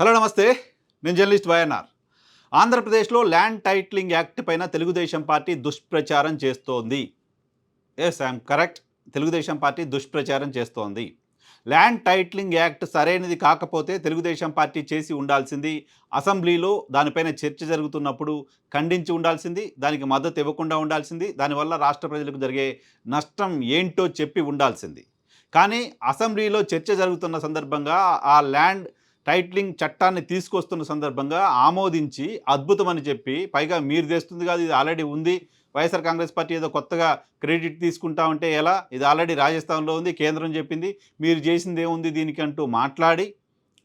Hello నమస్తే. నేను journalist YNR. ఆంధ్రప్రదేశ్లో ల్యాండ్ టైటిలింగ్ యాక్ట్ పైన తెలుగుదేశం పార్టీ దుష్ప్రచారం చేస్తోంది. Yes I'm correct Telugudesam party దుష్ప్రచారం చేస్తోంది. ల్యాండ్ టైటిలింగ్ యాక్ట్ సరైనది కాకపోతే తెలుగుదేశం పార్టీ చేసి ఉండాల్సింది. అసెంబ్లీలో దానిపైన చర్చ జరుగుతున్నప్పుడు ఖండించి ఉండాల్సింది. దానికి మద్దతు ఇవ్వకుండా ఉండాల్సింది. దానివల్ల రాష్ట్ర ప్రజలకు జరిగే నష్టం ఏంటో చెప్పి ఉండాల్సింది. కానీ అసెంబ్లీలో చర్చ జరుగుతున్న సందర్భంగా ఆ ల్యాండ్ టైట్లింగ్ చట్టాన్ని తీసుకొస్తున్న సందర్భంగా ఆమోదించి అద్భుతమని చెప్పి పైగా మీరు తెస్తుంది కాదు ఇది ఆల్రెడీ ఉంది. వైఎస్ఆర్ కాంగ్రెస్ పార్టీ ఏదో కొత్తగా క్రెడిట్ తీసుకుంటా ఉంటే ఎలా? ఇది ఆల్రెడీ రాజస్థాన్లో ఉంది కేంద్రం చెప్పింది. మీరు చేసింది ఏముంది దీనికి అంటూ మాట్లాడి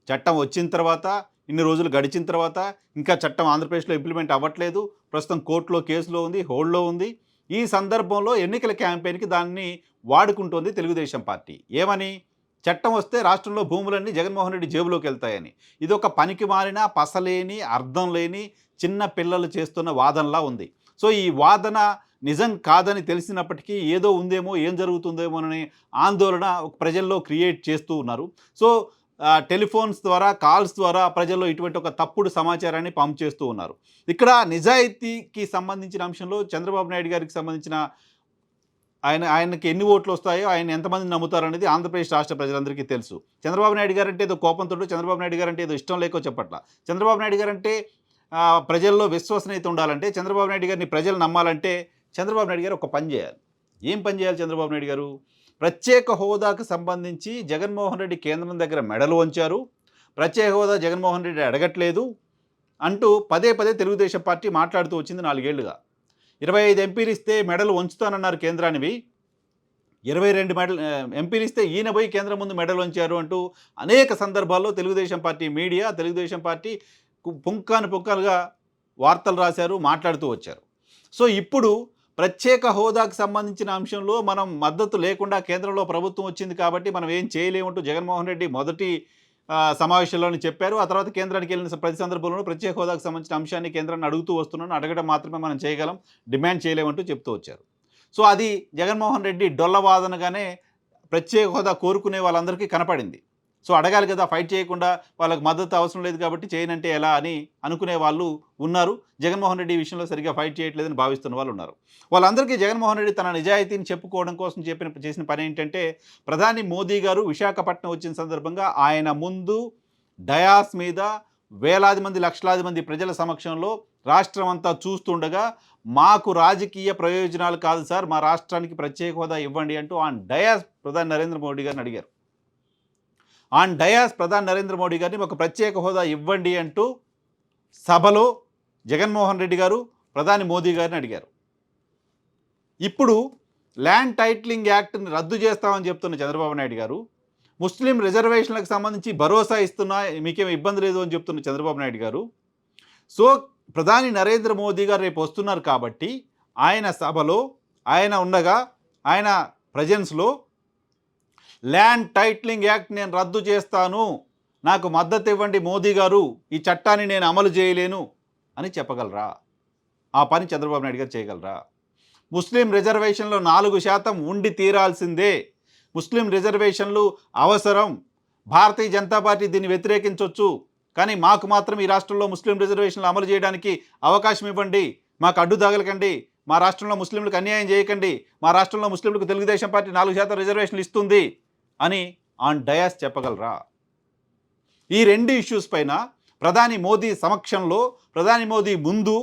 చట్టం వచ్చిన తర్వాత ఇన్ని రోజులు గడిచిన తర్వాత ఇంకా చట్టం ఆంధ్రప్రదేశ్లో ఇంప్లిమెంట్ అవ్వట్లేదు. ప్రస్తుతం కోర్టులో కేసులో ఉంది హోల్డ్లో ఉంది. ఈ సందర్భంలో ఎన్నికల క్యాంపెయిన్కి దాన్ని వాడుకుంటోంది తెలుగుదేశం పార్టీ. ఏమని? చట్టం వస్తే రాష్ట్రంలో భూములన్నీ జగన్మోహన్ రెడ్డి జేబులోకి వెళ్తాయని. ఇది ఒక పనికి మారిన పసలేని అర్థం లేని చిన్న పిల్లలు చేస్తున్న వాదనలా ఉంది. సో ఈ వాదన నిజం కాదని తెలిసినప్పటికీ ఏదో ఉందేమో ఏం జరుగుతుందేమోనని ఆందోళన ఒక ప్రజల్లో క్రియేట్ చేస్తూ ఉన్నారు. సో టెలిఫోన్స్ ద్వారా కాల్స్ ద్వారా ప్రజల్లో ఇటువంటి ఒక తప్పుడు సమాచారాన్ని పంప్ చేస్తూ ఉన్నారు. ఇక్కడ నిజాయితీకి సంబంధించిన అంశంలో చంద్రబాబు నాయుడు గారికి సంబంధించిన ఆయన ఆయనకి ఎన్ని ఓట్లు వస్తాయో ఆయన ఎంతమంది నమ్ముతారు అనేది ఆంధ్రప్రదేశ్ రాష్ట్ర ప్రజలందరికీ తెలుసు. చంద్రబాబు నాయుడు గారు అంటే ఏదో కోపంతో చంద్రబాబు నాయుడు గారు అంటే ఏదో ఇష్టం లేకో చెప్పట్ల. చంద్రబాబు నాయుడు గారు అంటే ప్రజల్లో విశ్వసనీయత ఉండాలంటే చంద్రబాబు నాయుడు గారిని ప్రజలు నమ్మాలంటే చంద్రబాబు నాయుడు గారు ఒక పని చేయాలి. ఏం పని చేయాలి చంద్రబాబు నాయుడు గారు? ప్రత్యేక హోదాకు సంబంధించి జగన్మోహన్ రెడ్డి కేంద్రం దగ్గర మెడలు వంచారు. ప్రత్యేక హోదా జగన్మోహన్ రెడ్డి అడగట్లేదు. అంటూ పదే పదే తెలుగుదేశం పార్టీ మాట్లాడుతూ వచ్చింది నాలుగేళ్ళుగా. ఇరవై ఐదు ఎంపీలు ఇస్తే మెడలు వంచుతానన్నారు కేంద్రానివి. ఇరవై రెండు మెడల్ ఎంపీలు ఇస్తే ఈయన పోయి కేంద్రం ముందు మెడలు వంచారు అంటూ అనేక సందర్భాల్లో Telugudesam party media Telugudesam party పుంకాను పుంకాలుగా వార్తలు రాశారు మాట్లాడుతూ వచ్చారు. సో ఇప్పుడు ప్రత్యేక హోదాకు సంబంధించిన అంశంలో మనం మద్దతు లేకుండా కేంద్రంలో ప్రభుత్వం వచ్చింది కాబట్టి మనం ఏం చేయలేమంటూ జగన్మోహన్ రెడ్డి మొదటి సమావేశంలోనే చెప్పారు. ఆ తర్వాత కేంద్రానికి వెళ్ళిన ప్రతి సందర్భంలోనూ ప్రత్యేక హోదాకు సంబంధించిన అంశాన్ని కేంద్రాన్ని అడుగుతూ వస్తున్నాను. అడగడం మాత్రమే మనం చేయగలం. డిమాండ్ చేయలేమంటూ చెప్తూ వచ్చారు. సో అది జగన్మోహన్ రెడ్డి డొల్లవాదనగానే ప్రత్యేక హోదా కోరుకునే వాళ్ళందరికీ కనపడింది. సో అడగాలి కదా ఫైట్ చేయకుండా వాళ్ళకి మద్దతు అవసరం లేదు కాబట్టి చేయనంటే ఎలా అని అనుకునే వాళ్ళు ఉన్నారు. జగన్మోహన్ రెడ్డి విషయంలో సరిగ్గా ఫైట్ చేయట్లేదని భావిస్తున్న వాళ్ళు ఉన్నారు. వాళ్ళందరికీ జగన్మోహన్ రెడ్డి తన నిజాయితీని చెప్పుకోవడం కోసం చెప్పిన చేసిన పని ఏంటంటే ప్రధాని మోదీ గారు విశాఖపట్నం వచ్చిన సందర్భంగా ఆయన ముందు డయాస్ మీద వేలాది మంది లక్షలాది మంది ప్రజల సమక్షంలో రాష్ట్రం అంతా చూస్తుండగా మాకు రాజకీయ ప్రయోజనాలు కాదు సార్ మా రాష్ట్రానికి ప్రత్యేక హోదా ఇవ్వండి అంటూ ఆన్ డయాస్ ప్రధాని నరేంద్ర మోడీ గారిని అడిగారు. ఆన్ డయాస్ ప్రధాని నరేంద్ర మోడీ గారిని ఒక ప్రత్యేక హోదా ఇవ్వండి అంటూ సభలో జగన్మోహన్ రెడ్డి గారు ప్రధాని మోదీ గారిని అడిగారు. ఇప్పుడు ల్యాండ్ టైటిలింగ్ యాక్ట్ని రద్దు చేస్తామని చెప్తున్న చంద్రబాబు నాయుడు గారు ముస్లిం రిజర్వేషన్లకు సంబంధించి భరోసా ఇస్తున్నా మీకేం ఇబ్బంది లేదు అని చెప్తున్న చంద్రబాబు నాయుడు గారు సో ప్రధాని నరేంద్ర మోదీ గారు రేపు వస్తున్నారు కాబట్టి ఆయన సభలో ఆయన ఉండగా ఆయన ప్రజెన్స్లో ల్యాండ్ టైటిలింగ్ యాక్ట్ నేను రద్దు చేస్తాను. నాకు మద్దతు ఇవ్వండి మోదీ గారు. ఈ చట్టాన్ని నేను అమలు చేయలేను అని చెప్పగలరా? ఆ పని చంద్రబాబు నాయుడు గారు చేయగలరా? ముస్లిం రిజర్వేషన్లో నాలుగు శాతం ఉండి తీరాల్సిందే. ముస్లిం రిజర్వేషన్లు అవసరం. భారతీయ జనతా పార్టీ దీన్ని వ్యతిరేకించవచ్చు కానీ మాకు మాత్రం ఈ రాష్ట్రంలో ముస్లిం రిజర్వేషన్లు అమలు చేయడానికి అవకాశం ఇవ్వండి. మాకు అడ్డు తగలకండి. మా రాష్ట్రంలో ముస్లింలకు అన్యాయం చేయకండి. మా రాష్ట్రంలో ముస్లింలకు తెలుగుదేశం పార్టీ నాలుగు శాతం రిజర్వేషన్లు ఇస్తుంది. అని ఆన్ డయాస్ చెప్పగలరా? ఈ రెండు ఇష్యూస్ పైన ప్రధాని మోదీ సమక్షంలో ప్రధాని మోదీ ముందు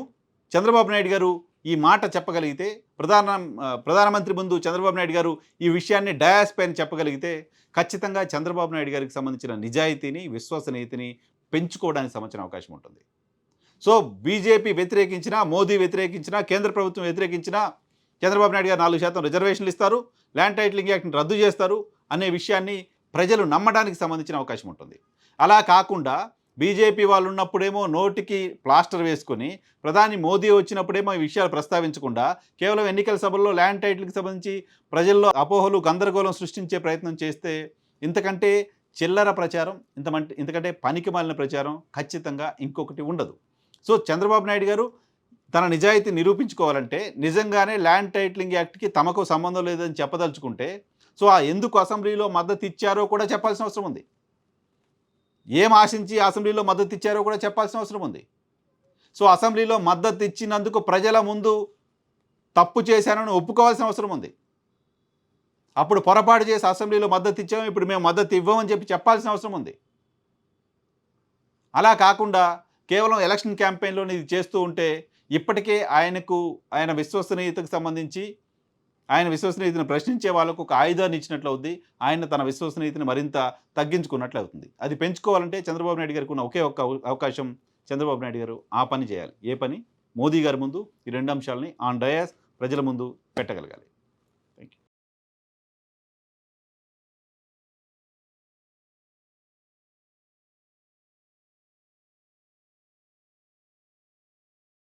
చంద్రబాబు నాయుడు గారు ఈ మాట చెప్పగలిగితే ప్రధాన ప్రధానమంత్రి ముందు చంద్రబాబు నాయుడు గారు ఈ విషయాన్ని డయాస్ పైన చెప్పగలిగితే ఖచ్చితంగా చంద్రబాబు నాయుడు గారికి సంబంధించిన నిజాయితీని విశ్వసనీయతని పెంచుకోవడానికి సంబంధించిన అవకాశం ఉంటుంది. సో బీజేపీ వ్యతిరేకించినా మోదీ వ్యతిరేకించినా కేంద్ర ప్రభుత్వం వ్యతిరేకించినా చంద్రబాబు నాయుడు గారు నాలుగు శాతం రిజర్వేషన్లు ఇస్తారు ల్యాండ్ టైటిలింగ్ యాక్ట్ని రద్దు చేస్తారు అనే విషయాన్ని ప్రజలు నమ్మడానికి సంబంధించిన అవకాశం ఉంటుంది. అలా కాకుండా బీజేపీ వాళ్ళు ఉన్నప్పుడేమో నోటికి ప్లాస్టర్ వేసుకొని ప్రధాని మోదీ వచ్చినప్పుడేమో ఈ విషయాలు ప్రస్తావించకుండా కేవలం ఎన్నికల సభల్లో ల్యాండ్ టైటిల్కి సంబంధించి ప్రజల్లో అపోహలు గందరగోళం సృష్టించే ప్రయత్నం చేస్తే ఇంతకంటే చిల్లర ప్రచారం ఇంతమంటే ఇంతకంటే పనికి మాలిన ప్రచారం ఖచ్చితంగా ఇంకొకటి ఉండదు. సో చంద్రబాబు నాయుడు గారు తన నిజాయితీ నిరూపించుకోవాలంటే నిజంగానే ల్యాండ్ టైటిలింగ్ యాక్ట్కి తమకు సంబంధం లేదని చెప్పదలుచుకుంటే సో ఆ ఎందుకు అసెంబ్లీలో మద్దతు ఇచ్చారో కూడా చెప్పాల్సిన అవసరం ఉంది. ఏం ఆశించి అసెంబ్లీలో మద్దతు ఇచ్చారో కూడా చెప్పాల్సిన అవసరం ఉంది. సో అసెంబ్లీలో మద్దతు ఇచ్చినందుకు ప్రజల ముందు తప్పు చేశానని ఒప్పుకోవాల్సిన అవసరం ఉంది. అప్పుడు పొరపాటు చేసి అసెంబ్లీలో మద్దతు ఇచ్చాము ఇప్పుడు మేము మద్దతు ఇవ్వమని చెప్పి చెప్పాల్సిన అవసరం ఉంది. అలా కాకుండా కేవలం ఎలక్షన్ క్యాంపెయిన్లో ఇది చేస్తూ ఉంటే ఇప్పటికే ఆయనకు ఆయన విశ్వసనీయతకు సంబంధించి ఆయన విశ్వసనీయతను ప్రశ్నించే వాళ్ళకు ఒక ఆయుధాన్ని ఇచ్చినట్లు అవుద్ది. ఆయన తన విశ్వసనీయతను మరింత తగ్గించుకున్నట్లు అవుతుంది. అది పెంచుకోవాలంటే చంద్రబాబు నాయుడు గారికి ఉన్న ఒకే ఒక్క అవకాశం చంద్రబాబు నాయుడు గారు ఆ పని చేయాలి. ఏ పని? మోదీ గారి ముందు ఈ రెండు అంశాలని ఆన్ డయాస్ ప్రజల ముందు పెట్టగలగాలి.